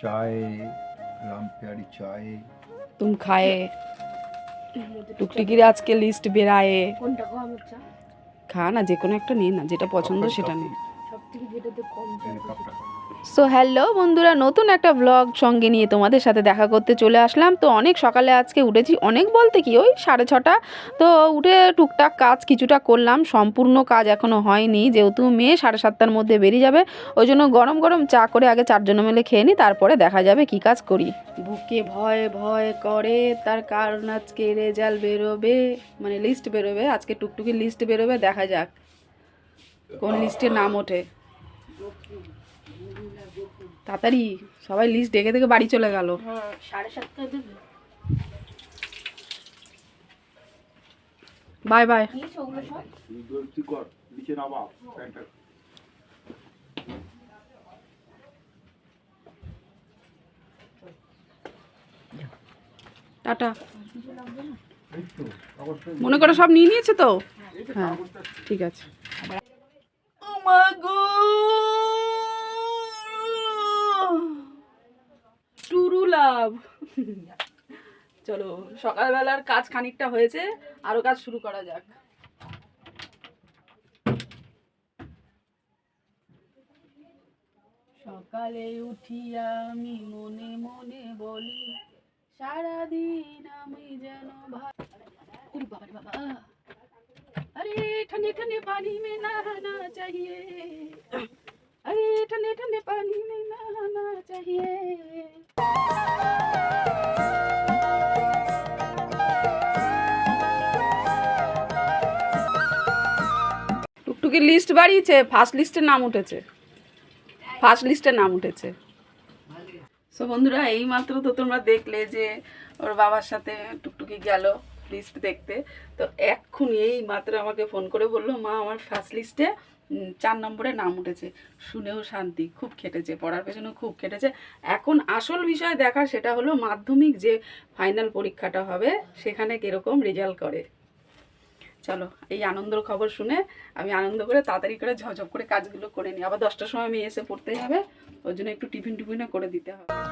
चाय चाय राम प्यारी चाय तुम खाए টুকটুকির আজকে লিস্ট বেরায়ে কোনটা কম চা খা না যে কোনো একটা নিয়ে না যেটা পছন্দ সেটা নে সব থেকে যেটাতে কম চা मेरे कप रखा সো হ্যালো বন্ধুরা, নতুন একটা ব্লগ সঙ্গে নিয়ে তোমাদের সাথে দেখা করতে চলে আসলাম। তো অনেক সকালে আজকে উঠেছি, অনেক বলতে কি, ওই সাড়ে ছটা। তো উঠে টুকটাক কাজ কিছুটা করলাম, সম্পূর্ণ কাজ এখনও হয়নি। যেহেতু মেয়ে সাড়ে সাতটার মধ্যে বেরিয়ে যাবে, ওই জন্য গরম গরম চা করে আগে চারজনে মিলে খেয়ে নিই, তারপরে দেখা যাবে কি কাজ করি। বুকে ভয় ভয় করে, তার কারণ আজকে রেজাল্ট বেরোবে মানে লিস্ট বেরোবে, আজকে টুকটুকি লিস্ট বেরোবে, দেখা যাক। কোন লিস্টে নাম ওঠে। তাড়াতাড়ি সবাই লিস্ট ডেকে দেখে বাড়ি চলে গেল। Bye bye tata. মনে করো সব নিয়ে নিয়েছে তো? হ্যাঁ ঠিক আছে। টুরু লাভ চলো সকালবেলার কাজ খানিকটা হয়েছে আরো কাজ শুরু করা যাক সকালে উঠিয়া আমি মনে মনে বলি সারাদিন আমি যেন ভাই ওরে বাবা রে বাবা अरे ठंडे ठंडे पानी में नहाना चाहिए अरे ठंडे ठंडे पानी में नहाना चाहिए টুকটুকি লিস্ট বাড়িয়েছে ফার্স্ট লিস্টের নাম উঠেছে ফার্স্ট লিস্টের নাম উঠেছে সো বন্ধুরা এই মাত্র তো তোমরা দেখলে যে ওর বাবার সাথে টুকটুকি গেল লিস্ট দেখতে তো এক্ষুনি এই মাত্র আমাকে ফোন করে বললো মা আমার ফার্স্ট লিস্টে চার নম্বরে নাম উঠেছে। শুনেও শান্তি, খুব খেটেছে, পড়ার পেছনেও খুব খেটেছে। এখন আসল বিষয় দেখার সেটা হলো মাধ্যমিক যে ফাইনাল পরীক্ষাটা হবে, সেখানে কীরকম রেজাল্ট করে। চলো, এই আনন্দর খবর শুনে আমি আনন্দ করে তাড়াতাড়ি করে ঝপঝপ করে কাজগুলো করে নিই। আবার দশটার সময় আমি এসে পড়তে হবে ওই জন্য একটু টিফিন টিফিনও করে দিতে হবে।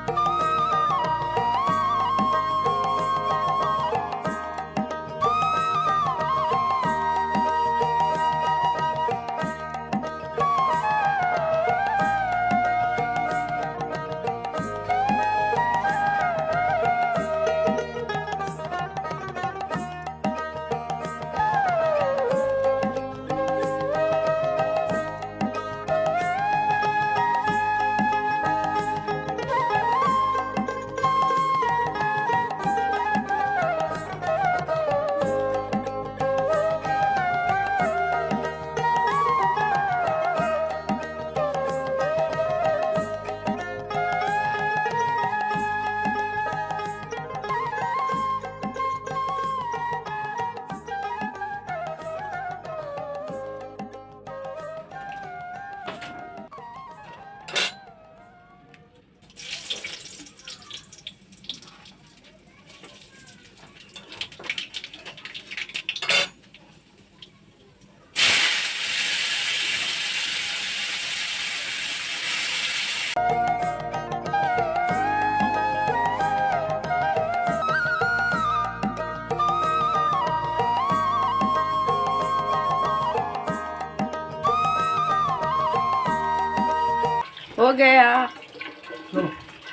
ও গয়া।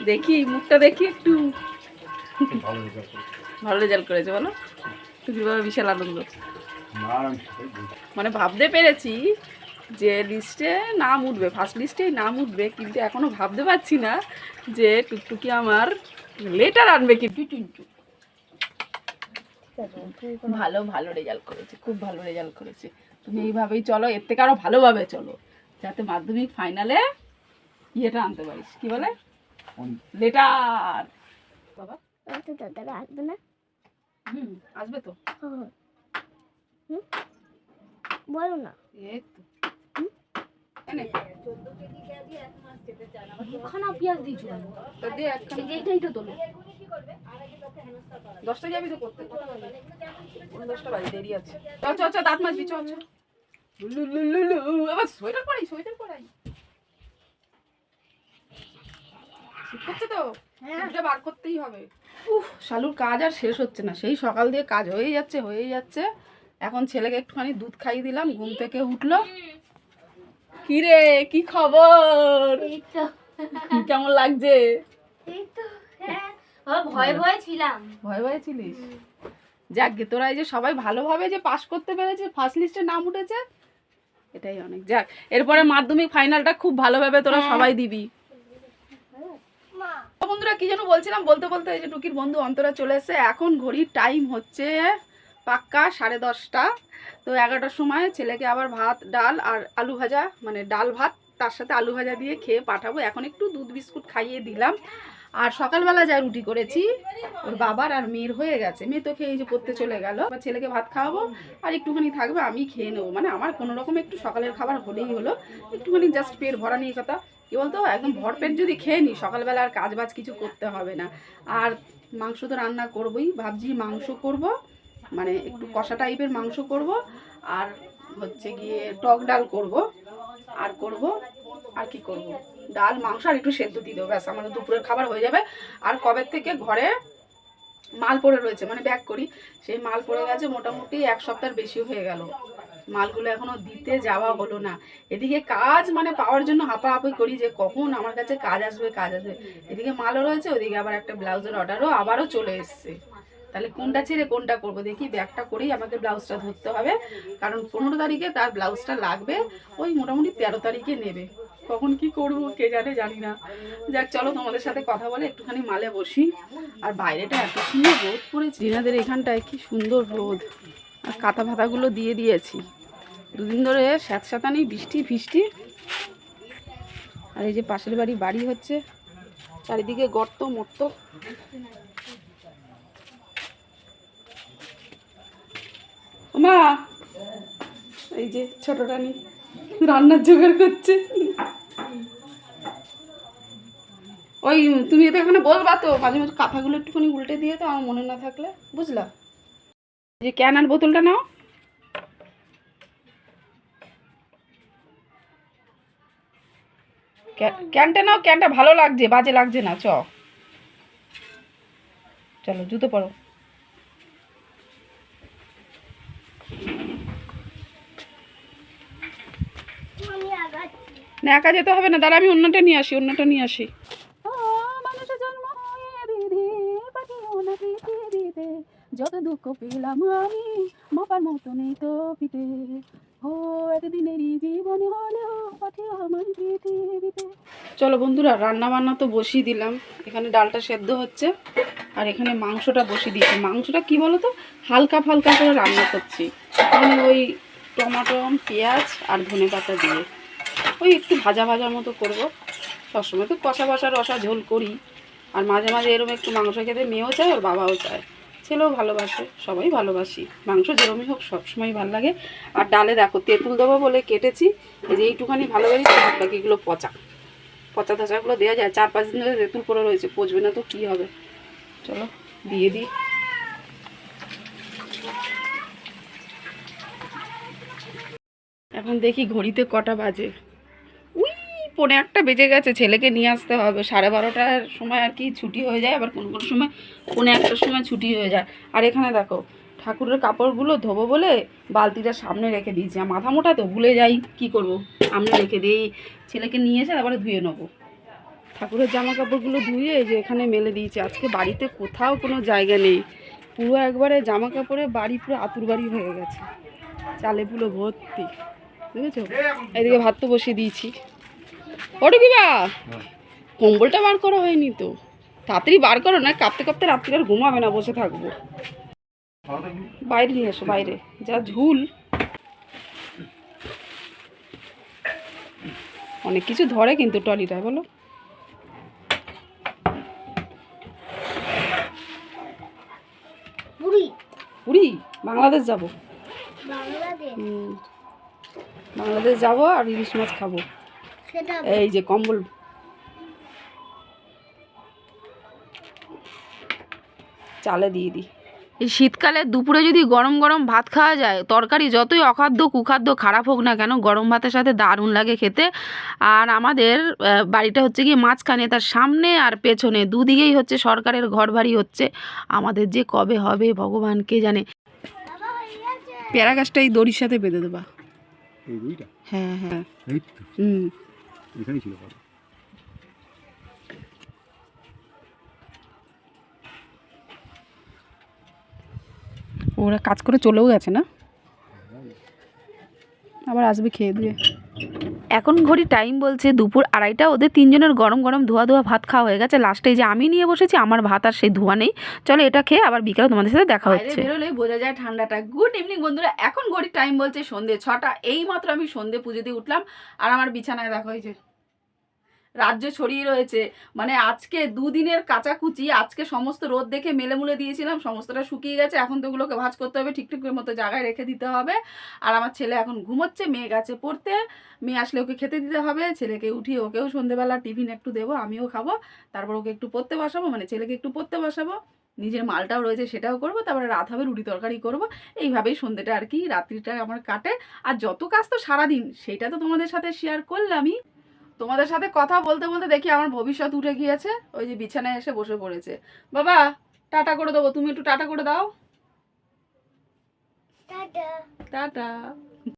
দেখি মুখটা দেখি একটু। ভালো রেজাল্ট করেছে। বলো। টুকির বাবা বিশাল আনন্দ। মানে ভাবতে পেরেছি যে লিস্টে নাম উঠবে। ফার্স্ট লিস্টেই নাম উঠবে কিন্তু এখনও ভাবতে পারছি না যে টুকটুকি আমার লেটার আনবে কিন্তু টুনটু ভালো ভালো রেজাল্ট করেছে খুব ভালো রেজাল্ট করেছে। তুমি এইভাবেই চলো এর থেকে আরও ভালোভাবে চলো যাতে মাধ্যমিক ফাইনালে ইয়েটা আনতে পারিস। কি বলে? লেটার। বাবা তো দাদারা আসবে না? হুম আসবে তো। বলো না। এই তো। এনে। দুখানা পেঁয়াজ দিয়েছ এইটাই তো তোলো। দশটা যাবি তো করতে। দশটা বাজে? দেরি আছে। চ চ দাঁত মাজবি চ চ। লু লু লু লু এবার সোয়েটার পরাই সোয়েটার পরাই। শীত করছে তো? এটা বার করতেই হবে। উফ শালুর কাজ আর শেষ হচ্ছে না। সেই সকাল দিয়ে কাজ হয়েই যাচ্ছে হয়েই যাচ্ছে। এখন ছেলেকে একটুখানি দুধ খাইয়ে দিলাম ঘুম থেকে উঠল। কি রে কি খবর? কেমন লাগছে? তো হ্যাঁ। ভয় ভয় ছিলাম। ভয় ভয় ছিলিস? যাক গে তোরা এই যে সবাই ভালোভাবে যে পাস করতে পেরেছে ফার্স্ট লিস্টে নাম উঠেছে এটাই অনেক। যাক এরপরে মাধ্যমিক ফাইনালটা খুব ভালোভাবে তোরা সবাই দিবি। বন্ধুরা, কি যেন বলছিলাম, বলতে বলতে এই যে টুকির বন্ধু অন্তরা চলে এসে এখন ঘড়ির টাইম হচ্ছে পাক্কা সাড়ে দশটা। তো এগারোটার সময় ছেলেকে আবার ভাত, ডাল আর আলু ভাজা মানে ডাল ভাত, তার সাথে আলু ভাজা দিয়ে খেয়ে পাঠাবো। এখন একটু দুধ বিস্কুট খাইয়ে দিলাম। আর সকালবেলা যা রুটি করেছি, ওর বাবার আর মেয়ের হয়ে গেছে। মেয়ে তো খেয়ে যে পড়তে চলে গেল। আবার ছেলেকে ভাত খাওয়াবো আর একটুখানি থাকবে, আমি খেয়ে নেব। মানে আমার কোনো রকম একটু সকালের খাবার হলেই হলো। একটুখানি জাস্ট পেট ভরা নিয়ে কথা। কি বলতো? একদম ভরপেট যদি খেয়ে নিই সকালবেলা আর কাজ বাজ কিছু করতে হবে না। আর মাংস তো রান্না করবই, ভাবছি মাংস করব মানে একটু কষা টাইপের মাংস করব, আর হচ্ছে গিয়ে টক ডাল করব, আর করব, আর কি করব? ডাল, মাংস আর একটু সেদ্ধ দিয়ে দেবো, ব্যাস, আমাদের দুপুরের খাবার হয়ে যাবে। আর কবে থেকে ঘরে মাল পড়ে রয়েছে মানে ব্যাক করি, সেই মাল পড়ে গেছে মোটামুটি এক সপ্তাহের বেশি হয়ে গেল। মালগুলো এখনও দিতে যাওয়া হলো না। এদিকে কাজ মানে পাওয়ার জন্য হাঁপাহাঁপি করি যে কখন আমার কাছে কাজ আসবে কাজ আসবে। এদিকে মালও রয়েছে, ওদিকে আবার একটা ব্লাউজের অর্ডারও আবারও চলে এসছে। তাহলে কোনটা ছেড়ে কোনটা করব? দেখি ব্যাগটা করেই আমাকে ব্লাউজটা ধরতে হবে। কারণ পনেরো তারিখে তার ব্লাউজটা লাগবে, ওই মোটামুটি তেরো তারিখে নেবে। কখন কি করব কে জানে, জানি না। যাক, চলো তোমাদের সাথে কথা বলে একটুখানি মালে বসি। আর বাইরেটা এত সুন্দর রোদ পড়েছে। দিনাদের এখানটায় কি সুন্দর রোদ। আর কাঁথা ফাতাগুলো দিয়ে দিয়েছি। দুদিন ধরে স্যাঁত স্যাঁতানি বৃষ্টি, ফিষ্টি। আর এই যে পাশের বাড়ি বাড়ি হচ্ছে চারিদিকে গর্ত, মর্ত। মা, এই যে ছোট রানী রান্নার জোগাড় করছে। ওই তুমি তো এখানে বলবা তো, মাঝে মাঝে কাঁথাগুলো একটুখানি উল্টে দিয়ে তো আমার মনে না থাকলে, বুঝলা? যে ক্যান আর বোতলটা নাও। ক্যানটা নাও ক্যানটা ভালো লাগছে বাজে লাগছে না চ। চলো জুতো পরো। না একা যেতে হবে না দাঁড়া আমি অন্যটা নিয়ে আসি অন্যটা নিয়ে আসি। যত দুঃখ পেলাম আমি মাপার মতো নেই তো পিতে ও একদিনেরই জীবন হলেও পাঠিও আমার পৃথিবীতে। চলো বন্ধুরা রান্না বান্না তো বসিয়ে দিলাম। এখানে ডালটা সেদ্ধ হচ্ছে আর এখানে মাংসটা বসিয়ে দিয়েছি। মাংসটা কি বলো তো হালকা ফালকা করে রান্না করছি। মানে ওই টমাটো, পেঁয়াজ আর ধনে পাতা দিয়ে। ওই একটু ভাজা ভাজার মতো করব। সবসময় তো কষা কষা রসা ঝোল করি। আর মাঝে মাঝে এরকম একটু মাংস খেতে মেয়েও চায়, ওর বাবাও চায়। ছেলেও ভালোবাসে, সবাই ভালোবাসি। মাংস যেরমই হোক সবসময় ভালো লাগে। আর ডালে দেখো, তেঁতুল দেবো বলে কেটেছি। এই যে এইটুখানি ভালো লাগে বাকিগুলো পচা। পচা ধচাগুলো দেওয়া যায়। চার পাঁচ দিন ধরে তেঁতুল পরে রয়েছে, পচবে না তো কী হবে? চলো, দিয়ে দিই। এখন দেখি ঘড়িতে কটা বাজে। পৌনে একটা বেজে গেছে ছেলেকে নিয়ে আসতে হবে। সাড়ে বারোটার সময় আর কি ছুটি হয়ে যায় আবার কোনো কোনো সময় পৌনে একটার সময় ছুটি হয়ে যায়। আর এখানে দেখো ঠাকুরের কাপড়গুলো ধোবো বলে বালতিটা সামনে রেখে দিয়েছি। আর মাথা মোটা তো ভুলে যাই কি করব? সামনে রেখে দিই। ছেলেকে নিয়ে এসে তারপরে ধুয়ে নেব। ঠাকুরের জামা কাপড়গুলো ধুয়ে যে এখানে মেলে দিয়েছি। আজকে বাড়িতে কোথাও কোনো জায়গা নেই। পুরো একবারে জামা কাপড়ে বাড়ি পুরো আতুর বাড়ি হয়ে গেছে। চালে পুরো ভর্তি। বুঝেছ? এদিকে ভাত তো বসিয়ে দিয়েছি। ওটা কি বা? কম্বলটা বার করা হয়নি তো। তাড়াতাড়ি বার করো না কাঁপতে কাঁপতে রাত্রি আর ঘুমাবে না বসে থাকব। বাইরে নিয়ে এসো বাইরে। যা ঝুল। অনেক কিছু ধরে কিন্তু টলিটায় বলো। পুরী বাংলাদেশ যাব। বাংলাদেশ যাব আর ইলিশ মাছ খাব। এই যে কম্বল। চালে দিয়ে দিই। এই শীতকালে দুপুরে যদি গরম গরম ভাত খাওয়া যায় তরকারি যতই অখাদ্য কুখাদ্য খারাপ হোক না কেন গরম ভাতের সাথে দারুণ লাগে খেতে। আর আমাদের বাড়িটা হচ্ছে কি মাঝখানে তার সামনে আর পেছনে দুদিকেই হচ্ছে সরকারের ঘর বাড়ি হচ্ছে। আমাদের যে কবে হবে ভগবান কে জানে। পেয়ারা গাছটা এই দড়ির সাথে বেঁধে দেবা। হ্যাঁ হ্যাঁ। হুম। এখানেই ছিল কথা। ওরা কাজ করে চলেও গেছে না? আবার আসবে খেয়ে দিয়ে। এখন ঘড়ি টাইম বলছে দুপুর আড়াইটা ওদের তিনজনের গরম গরম ধোয়া ধোয়া ভাত খাওয়া হয়ে গেছে। লাস্টে যে আমি নিয়ে বসেছি আমার ভাত আর সেই ধোয়া নেই। চলো এটা খেয়ে আবার বিকালে তোমাদের সাথে দেখা হচ্ছে। বেরোলেই বোঝা যায় ঠান্ডাটা। গুড ইভিনিং বন্ধুরা এখন ঘড়ি টাইম বলছে সন্ধে ছটা। এই মাত্র আমি সন্ধে পুজো দিয়ে উঠলাম আর আমার বিছানায় দেখা হয়েছে। রাজ্য ছড়িয়ে রয়েছে। মানে আজকে দুদিনের কাচাকুচি, আজকে সমস্ত রোদ দেখে মেলে মুলে দিয়েছিলাম, সমস্তটা শুকিয়ে গেছে, এখন তো ওগুলোকে ভাঁজ করতে হবে ঠিকঠাক মতো জায়গায় রেখে দিতে হবে। আর আমার ছেলে এখন ঘুমোচ্ছে মেয়ে গেছে পড়তে, মেয়ে আসলে ওকে খেতে দিতে হবে, ছেলেকে উঠিয়ে ওকেও সন্ধেবেলা টিফিন একটু দেবো, আমিও খাব, তারপর ওকে একটু পড়তে বসাবো মানে ছেলেকে একটু পড়তে বসাবো, নিজের মালটাও রয়েছে সেটাও করব, তারপরে রাত হবে, রুটি তরকারি করব, এইভাবেই সন্ধেটা আর কি, রাত্রিটা আমার কাটে। আর যত কাজ তো সারাদিন, সেটা তো তোমাদের সাথে শেয়ার করলামই। তোমাদের সাথে কথা বলতে বলতে দেখি আমার ভবিষ্যৎ উঠে গিয়েছে। ওই যে বিছানায় এসে বসে পড়েছে। বাবা টাটা করে দেবো। তুমি একটু টাটা করে দাও। টাটা। টাটা।